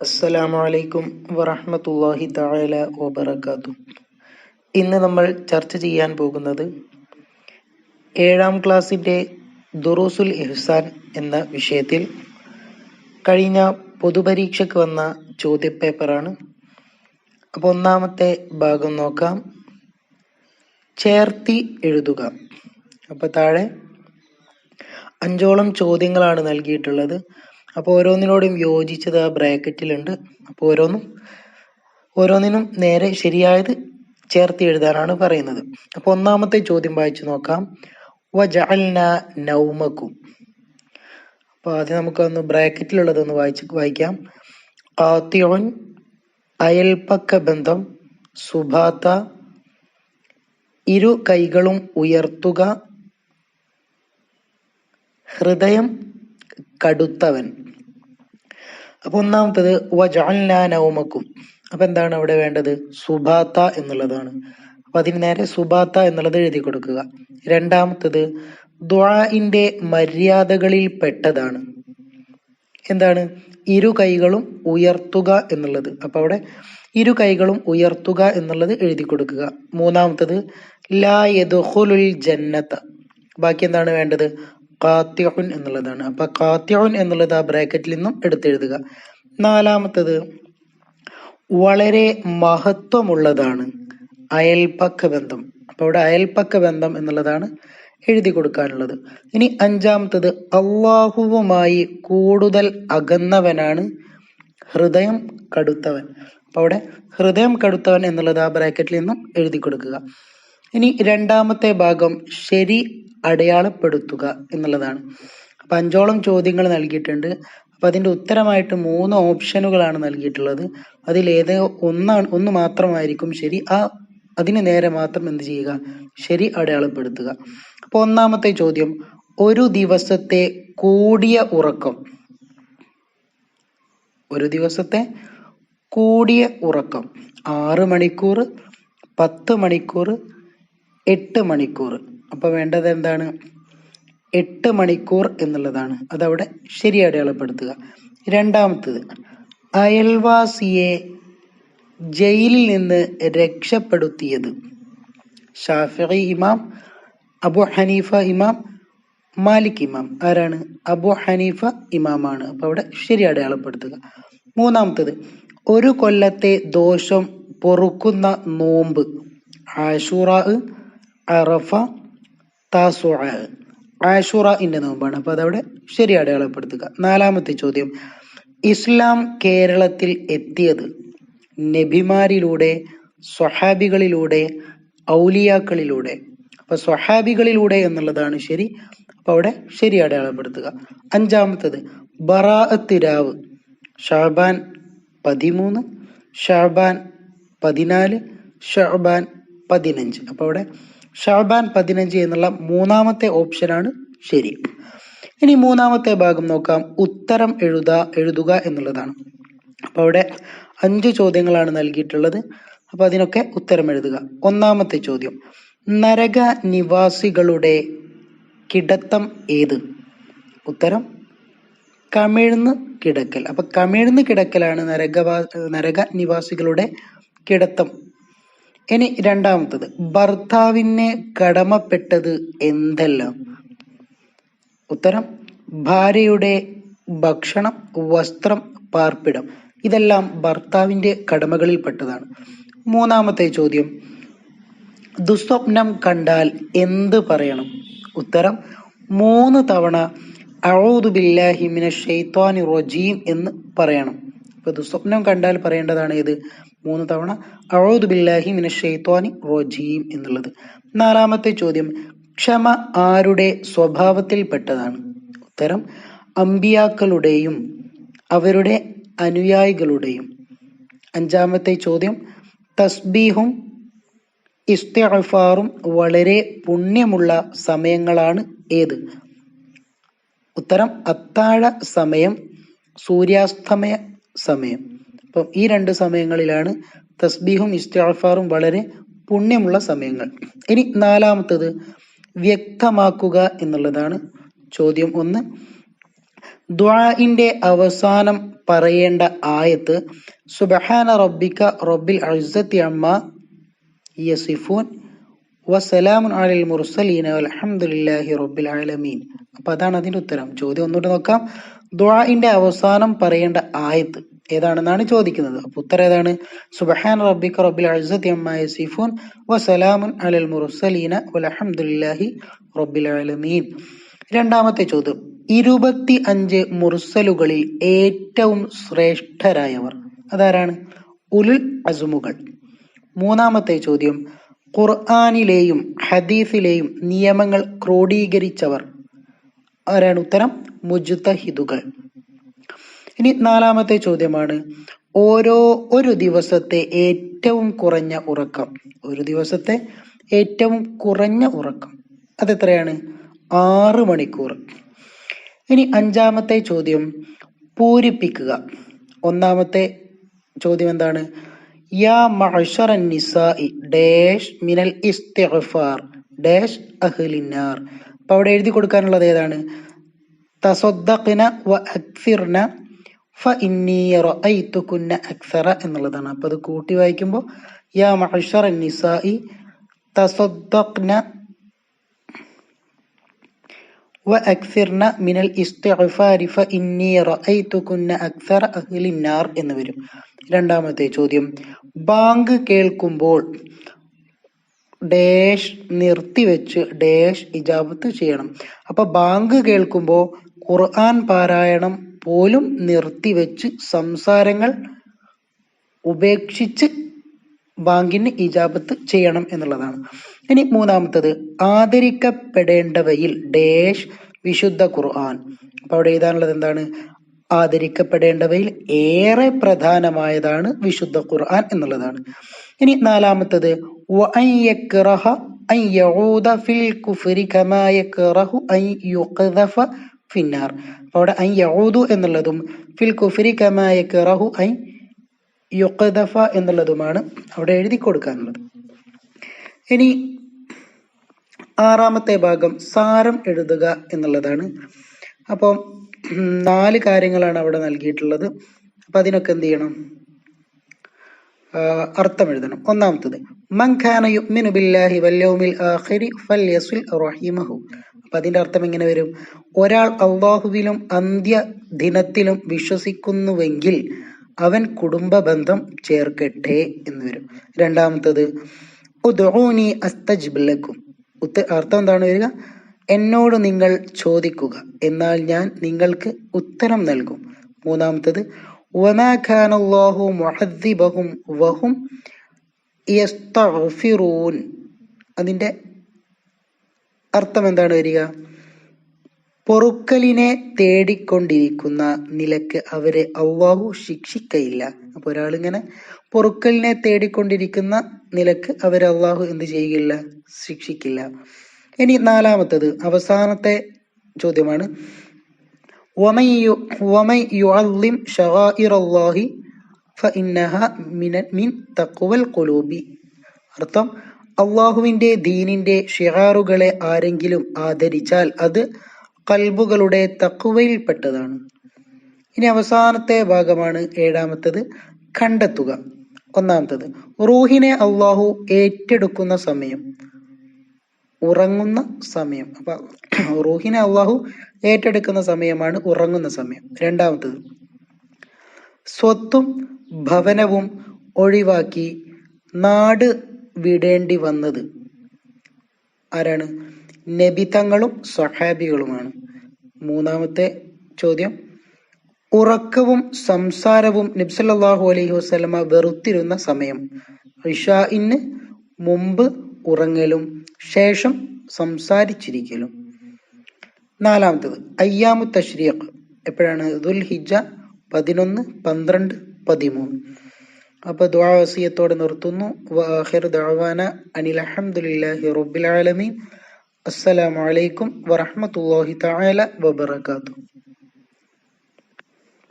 അസ്സലാമു അലൈക്കും വറഹ്മത്തുള്ളാഹി തആല വബറകാതുഹു. ഇന്ന് നമ്മൾ ചർച്ച ചെയ്യാൻ പോകുന്നത് ഏഴാം ക്ലാസ്സിന്റെ ദുറൂസുൽ ഇഹ്സാൻ എന്ന വിഷയത്തിൽ കഴിഞ്ഞ പൊതുപരീക്ഷയ്ക്ക് വന്ന ചോദ്യപേപ്പറാണ്. അപ്പോൾ ഒന്നാമത്തെ ഭാഗം നോക്കാം. ചേർത്തി എഴുതുക. അപ്പോൾ താഴെ അഞ്ചോളം ചോദ്യങ്ങളാണ് നൽകിയിട്ടുള്ളത്. അപ്പോൾ ഓരോന്നിനോടും യോജിച്ചത് ആ ബ്രാക്കറ്റിലുണ്ട്. അപ്പോൾ ഓരോന്നും ഓരോന്നിനും നേരെ ശരിയായത് ചേർത്ത് എഴുതാനാണ് പറയുന്നത്. അപ്പോൾ ഒന്നാമത്തെ ചോദ്യം വായിച്ചു നോക്കാം. വജഅൽന നൗമക്കും. അപ്പോൾ ആദ്യം നമുക്കൊന്ന് ബ്രാക്കറ്റിലുള്ളതൊന്ന് വായിച്ച് വായിക്കാം. ആത്തിയോൻ അയൽപ്പക്ക ബന്ധം സുഭാത്ത ഇരു കൈകളും ഉയർത്തുക ഹൃദയം കടുത്തവൻ. അപ്പൊ ഒന്നാമത്തത് വജഅൽനാ അപ്പോൾ അപ്പൊ എന്താണ് അവിടെ വേണ്ടത്? സുബാത്ത എന്നുള്ളതാണ്. അപ്പൊ അതിന് നേരെ സുബാത്ത എന്നുള്ളത് എഴുതി കൊടുക്കുക. രണ്ടാമത്തത് ദ്വാഇന്റെ മര്യാദകളിൽ പെട്ടതാണ്. എന്താണ്? ഇരു കൈകളും ഉയർത്തുക എന്നുള്ളത്. അപ്പൊ അവിടെ ഇരു കൈകളും ഉയർത്തുക എന്നുള്ളത് എഴുതി കൊടുക്കുക. മൂന്നാമത്തത് ലാ ജന്നത്ത ബാക്കി എന്താണ് വേണ്ടത്? കാത്യുൻ എന്നുള്ളതാണ്. അപ്പൊ കാത്യുൻ എന്നുള്ളത് ആ ബ്രാക്കറ്റിൽ നിന്നും എടുത്തെഴുതുക. നാലാമത്തത് വളരെ മഹത്വമുള്ളതാണ് അയൽപ്പക്ക ബന്ധം. അപ്പൊ ഇവിടെ അയൽപ്പക്ക ബന്ധം എന്നുള്ളതാണ് എഴുതി കൊടുക്കാനുള്ളത്. ഇനി അഞ്ചാമത്തത് അള്ളാഹുവുമായി കൂടുതൽ അകന്നവനാണ് ഹൃദയം കടുത്തവൻ. അപ്പൊ അവിടെ ഹൃദയം കടുത്തവൻ എന്നുള്ളത് ആ ബ്രാക്കറ്റിൽ നിന്നും എഴുതി കൊടുക്കുക. ഇനി രണ്ടാമത്തെ ഭാഗം ശരി അടയാളപ്പെടുത്തുക എന്നുള്ളതാണ്. അപ്പൊ അഞ്ചോളം ചോദ്യങ്ങൾ നൽകിയിട്ടുണ്ട്. അപ്പൊ അതിന്റെ ഉത്തരമായിട്ട് മൂന്ന് ഓപ്ഷനുകളാണ് നൽകിയിട്ടുള്ളത്. അതിൽ ഏത് ഒന്നാണ് ഒന്ന് മാത്രമായിരിക്കും ശരി. ആ അതിന് നേരെ മാത്രം എന്ത് ചെയ്യുക? ശരി അടയാളപ്പെടുത്തുക. അപ്പോൾ ഒന്നാമത്തെ ചോദ്യം ഒരു ദിവസത്തെ കൂടിയ ഉറക്കം. ഒരു ദിവസത്തെ കൂടിയ ഉറക്കം. ആറ് മണിക്കൂർ പത്ത് മണിക്കൂർ എട്ട് മണിക്കൂർ. അപ്പൊ വേണ്ടത് എന്താണ്? എട്ട് മണിക്കൂർ എന്നുള്ളതാണ്. അതവിടെ ശരി അടയാളപ്പെടുത്തുക. രണ്ടാമത്തത് അയൽവാസിയെ ജയിലിൽ നിന്ന് രക്ഷപ്പെടുത്തിയത് ഷാഫി ഇമാം അബു ഹനീഫ ഇമാം മാലിക് ഇമാം. ആരാണ്? അബു ഹനീഫ ഇമാമാണ്. അപ്പൊ അവിടെ ശരി അടയാളപ്പെടുത്തുക. മൂന്നാമത്തത് ഒരു കൊല്ലത്തെ ദോഷം പൊറുക്കുന്ന നോമ്പ് ആഷുറ അറഫ താസുഅ ആഷുറഇന്റെ നോമ്പാണ്. അപ്പോൾ അതവിടെ ശരി അടയാളപ്പെടുത്തുക. നാലാമത്തെ ചോദ്യം. ഇസ്ലാം കേരളത്തിൽ എത്തിയത് നബിമാരിലൂടെ സ്വഹാബികളിലൂടെ ഔലിയാക്കളിലൂടെ. അപ്പോൾ സ്വഹാബികളിലൂടെ എന്നുള്ളതാണ് ശരി. അപ്പോൾ അവിടെ ശരി അടയാളപ്പെടുത്തുക. അഞ്ചാമത്തത് ബറാഅത്ത് രാവ് ഷാബാൻ പതിമൂന്ന് ഷാബാൻ പതിനാല് ഷാബാൻ പതിനഞ്ച്. അപ്പോൾ അവിടെ ഷാബാൻ പതിനഞ്ച് എന്നുള്ള മൂന്നാമത്തെ ഓപ്ഷനാണ് ശരി. ഇനി മൂന്നാമത്തെ ഭാഗം നോക്കാം. ഉത്തരം എഴുത എഴുതുക എന്നുള്ളതാണ്. അപ്പോൾ അവിടെ അഞ്ച് ചോദ്യങ്ങളാണ് നൽകിയിട്ടുള്ളത്. അപ്പോൾ അതിനൊക്കെ ഉത്തരം എഴുതുക. ഒന്നാമത്തെ ചോദ്യം. നരക നിവാസികളുടെ കിടത്തം ഏത്? ഉത്തരം കമിഴ്ന്ന് കിടക്കൽ. അപ്പൊ കമിഴ്ന്ന് കിടക്കലാണ് നരകവാ നരക നിവാസികളുടെ കിടത്തം. ഇനി രണ്ടാമത്തത് ഭർത്താവിനെ കടമപ്പെട്ടത് എന്തെല്ലാം? ഉത്തരം ഭാര്യയുടെ ഭക്ഷണം വസ്ത്രം പാർപ്പിടം. ഇതെല്ലാം ഭർത്താവിന്റെ കടമകളിൽപ്പെട്ടതാണ്. മൂന്നാമത്തെ ചോദ്യം ദുസ്വപ്നം കണ്ടാൽ എന്ത് പറയണം? ഉത്തരം മൂന്ന് തവണ അഊദു ബില്ലാഹി റോജീം ഷൈത്വാനി റജീം എന്ന് പറയണം. ഇപ്പൊ ദുസ്വപ്നം കണ്ടാൽ പറയേണ്ടതാണ് ഏത്? മൂന്ന് തവണ അഴോദ് ബില്ലാഹി മിനശ് റോജീം എന്നുള്ളത്. നാലാമത്തെ ചോദ്യം ക്ഷമ ആരുടെ സ്വഭാവത്തിൽ പെട്ടതാണ് ഉത്തരം അമ്പിയാക്കളുടെയും അവരുടെ അനുയായികളുടെയും. അഞ്ചാമത്തെ ചോദ്യം തസ്ബീഹും ഇസ്തിഅഫാറും വളരെ പുണ്യമുള്ള സമയങ്ങളാണ് ഏത്? ഉത്തരം അത്താഴ സമയം സൂര്യാസ്തമയ സമയം. അപ്പം ഈ രണ്ട് സമയങ്ങളിലാണ് തസ്ബീഹും ഇസ്തിഅഫാറും വളരെ പുണ്യമുള്ള സമയങ്ങൾ. ഇനി നാലാമത്തത് വ്യക്തമാക്കുക എന്നുള്ളതാണ് ചോദ്യം ഒന്ന്. ദുആഇന്റെ അവസാനം പറയേണ്ട ആയത്ത് സുബഹാന റബ്ബിക്ക റബ്ബിൽ അഴുസത്തി അമ്മ യസിഫൂൻ വസലാമുൻ അലിൽ മുർസലീന അലഹമുല്ലാഹി റബ്ബിൽ ആലമീൻ അപ്പൊ അതാണ് അതിന്റെ ഉത്തരം. ചോദ്യം ഒന്നുകൂടെ നോക്കാം. ദുആഇന്റെ അവസാനം പറയേണ്ട ആയത്ത് ഏതാണെന്നാണ് ചോദിക്കുന്നത്. അപ്പൊ ഉത്തരം ഏതാണ്? സുബഹാൻ റബ്ബിക റബ്ബിൽ ഇസ്സത്തി അമ്മായ യസിഫൂൻ വസലാമുൻ അലൽ മുറുസലീന വൽഹംദുലില്ലാഹി റബ്ബിൽ അലമീൻ. രണ്ടാമത്തെ ചോദ്യം. ഇരുപത്തി അഞ്ച് മുർസലുകളിൽ ഏറ്റവും ശ്രേഷ്ഠരായവർ അതാരാണ്? ഉലുൽ അസുമുകൾ. മൂന്നാമത്തെ ചോദ്യം. ഖുർആാനിലെയും ഹദീസിലെയും നിയമങ്ങൾ ക്രോഡീകരിച്ചവർ ആരാണ് ഉത്തരം? മുജുതഹിദുകൾ. ഇനി നാലാമത്തെ ചോദ്യമാണ്. ഓരോ ഒരു ദിവസത്തെ ഏറ്റവും കുറഞ്ഞ ഉറക്കം. ഒരു ദിവസത്തെ ഏറ്റവും കുറഞ്ഞ ഉറക്കം. അതെത്രയാണ്? ആറ് മണിക്കൂർ. ഇനി അഞ്ചാമത്തെ ചോദ്യം. പൂരിപ്പിക്കുക. ഒന്നാമത്തെ ചോദ്യം എന്താണ്? യാ ഡാഷ് മിനൽ ഇസ്തിഗ്ഫാർ ഡാഷ് അഹ്ലിന്നാർ. അപ്പൊ അവിടെ എഴുതി കൊടുക്കാനുള്ളത് ഏതാണ്? തസദ്ദഖ്ന വ അക്സിർന ഫ ഇന്നി റഅയ്തുകുന്ന അക്സറ എന്നുള്ളതാണ്. അപ്പൊ അത് കൂട്ടി വായിക്കുമ്പോൾ യാ മഅ്ശറ നിസാഇ വ വഅക്സിർന മിനൽ ഇസ്തിഗ്ഫാരി ഫഇന്നി റഅയ്തുകുന്ന അക്സറ അഹ്ലിൻ എന്ന് വരും. രണ്ടാമത്തെ ചോദ്യം. ബാങ്ക് കേൾക്കുമ്പോൾ ഡാഷ് നിർത്തിവെച്ച് ഡേഷ് ഇജാബത്ത് ചെയ്യണം. അപ്പൊ ബാങ്ക് കേൾക്കുമ്പോൾ ഖുർആൻ പാരായണം പോലും നിർത്തിവെച്ച് സംസാരങ്ങൾ ഉപേക്ഷിച്ച് ബാങ്കിന് ഇജാബത്ത് ചെയ്യണം എന്നുള്ളതാണ്. ഇനി മൂന്നാമത്തത് ആദരിക്കപ്പെടേണ്ടവയിൽ ഡേഷ് വിശുദ്ധ ഖുർആൻ. അപ്പൊ അവിടെ എഴുതാനുള്ളത് എന്താണ്? ആദരിക്കപ്പെടേണ്ടവയിൽ ഏറെ പ്രധാനമായതാണ് വിശുദ്ധ ഖുർആൻ എന്നുള്ളതാണ്. ഇനി നാലാമത്തത് വഅൻ യക്റഹ അൻ യഊദ ഫിൽ കുഫ്രി കമാ യക്റഹു അൻ യുഖ്ദഫ ഫിന്നാർ അപ്പൊ അവിടെ അൻ യഊദു എന്നുള്ളതും ഫിൽ കുഫരി കമാ യക്റഹു അൻ യുഖദഫ എന്നുള്ളതുമാണ് അവിടെ എഴുതി കൊടുക്കാനുള്ളത്. ഇനി ആറാമത്തെ ഭാഗം സാരം എഴുതുക എന്നുള്ളതാണ്. അപ്പം നാല് കാര്യങ്ങളാണ് അവിടെ നൽകിയിട്ടുള്ളത്. അപ്പൊ അതിനൊക്കെ എന്ത് ചെയ്യണം? അർത്ഥം എഴുതണം ഒന്നാമത്തത് മൻഖാന യുഅ്മിനു ബില്ലാഹി ആഖിരി ഫൽയസിൽ റഹിമഹു. അപ്പൊ അതിന്റെ അർത്ഥം എങ്ങനെ വരും? ഒരാൾ അള്ളാഹുവിലും അന്ത്യ ദിനത്തിലും വിശ്വസിക്കുന്നുവെങ്കിൽ അവൻ കുടുംബ ബന്ധം ചേർക്കട്ടെ എന്ന് വരും. രണ്ടാമത്തത് ഉദ്ഊനി അസ്തജ്ബിലക്കും ഉത്ത അർത്ഥം എന്താണ് വരിക? എന്നോട് നിങ്ങൾ ചോദിക്കുക എന്നാൽ ഞാൻ നിങ്ങൾക്ക് ഉത്തരം നൽകും. മൂന്നാമത്തത് അല്ലാഹു മുഅദ്ദിബഹും വഹും അതിന്റെ അർത്ഥം എന്താണ് വരിക? പൊറുക്കലിനെ തേടിക്കൊണ്ടിരിക്കുന്ന നിലയ്ക്ക് അവരെ അള്ളാഹു ശിക്ഷിക്കയില്ല. അപ്പൊ ഒരാളിങ്ങനെ പൊറുക്കലിനെ തേടിക്കൊണ്ടിരിക്കുന്ന നിലയ്ക്ക് അവരെ അള്ളാഹു എന്ത് ചെയ്യുകയില്ല? ശിക്ഷിക്കില്ല. ഇനി നാലാമത്തത് അവസാനത്തെ ചോദ്യമാണ് ومن ي- ومن يعظم شعائر الله فإنها من من تقوى القلوب അർത്ഥം അള്ളാഹുവിന്റെ ദീനിന്റെ ഷിഹാറുകളെ ആരെങ്കിലും ആദരിച്ചാൽ അത് കൽബുകളുടെ തക്കുവയിൽപ്പെട്ടതാണ് ഇനി അവസാനത്തെ ഭാഗമാണ് ഏഴാമത്തത് കണ്ടെത്തുക ഒന്നാമത്തത് റൂഹിനെ അള്ളാഹു ഏറ്റെടുക്കുന്ന സമയം ഉറങ്ങുന്ന സമയം. അപ്പൊ റൂഹിനെ അള്ളാഹു ഏറ്റെടുക്കുന്ന സമയമാണ് ഉറങ്ങുന്ന സമയം. രണ്ടാമത്തത് സ്വത്തും ഭവനവും ഒഴിവാക്കി നാട് വിടേണ്ടി വന്നത് ആരാണ്? നബിതങ്ങളും സഹാബികളുമാണ് മൂന്നാമത്തെ ചോദ്യം ഉറക്കവും സംസാരവും നബ്സല്ലാഹു അലൈഹി വസ്ലമ വെറുത്തിരുന്ന സമയം. ഇഷാഇന് മുമ്പ് ഉറങ്ങലും ശേഷം സംസാരിച്ചിരിക്കലും. നാലാമത്തത് അയ്യാമു തഷ്രീഖ് എപ്പോഴാണ്? ദുൽ ഹിജ പതിനൊന്ന് പന്ത്രണ്ട് പതിമൂന്ന്. അപ്പൊ ദ്വാവസിയത്തോടെ നിർത്തുന്നു. വാഹിർ ദഅവാന അനിൽ അൽഹംദുലില്ലാഹി റബ്ബിൽ ആലമീൻ. അസ്സലാമു അലൈക്കും വറഹ്മത്തുള്ളാഹി തആല വബറകാതുഹു.